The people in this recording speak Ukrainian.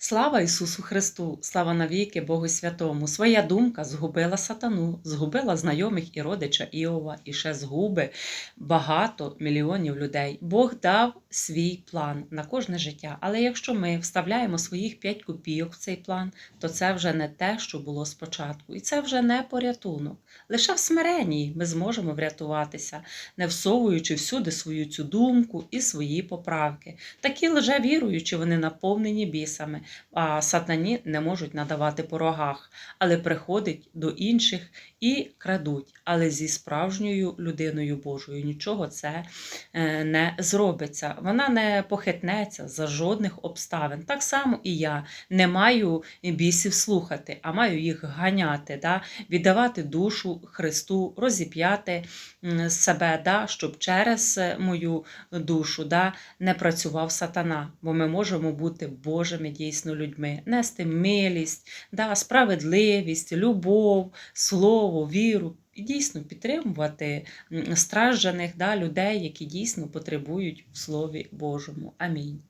Слава Ісусу Христу, слава навіки Богу Святому. Своя думка згубила сатану, згубила знайомих і родича Іова, і ще згуби багато мільйонів людей. Бог дав свій план на кожне життя. Але якщо ми вставляємо своїх 5 копійок в цей план, то це вже не те, що було спочатку. І це вже не порятунок. Лише в смиренні ми зможемо врятуватися, не всовуючи всюди свою цю думку і свої поправки. Такі лжевіруючі, вони наповнені бісами, а сатані не можуть надавати по рогах, але приходять до інших і крадуть. Але зі справжньою людиною Божою нічого це е, не зробиться. Вона не похитнеться за жодних обставин. Так само і я не маю бісів слухати, а маю їх ганяти, да? віддавати душу Христу, розіп'яти себе, да? щоб через мою душу да? не працював сатана, бо ми можемо бути Божими дійсно людьми, нести милість, да? справедливість, любов, слово, віру. Дійсно підтримувати стражданих да, людей, які дійсно потребують в Слові Божому. Амінь.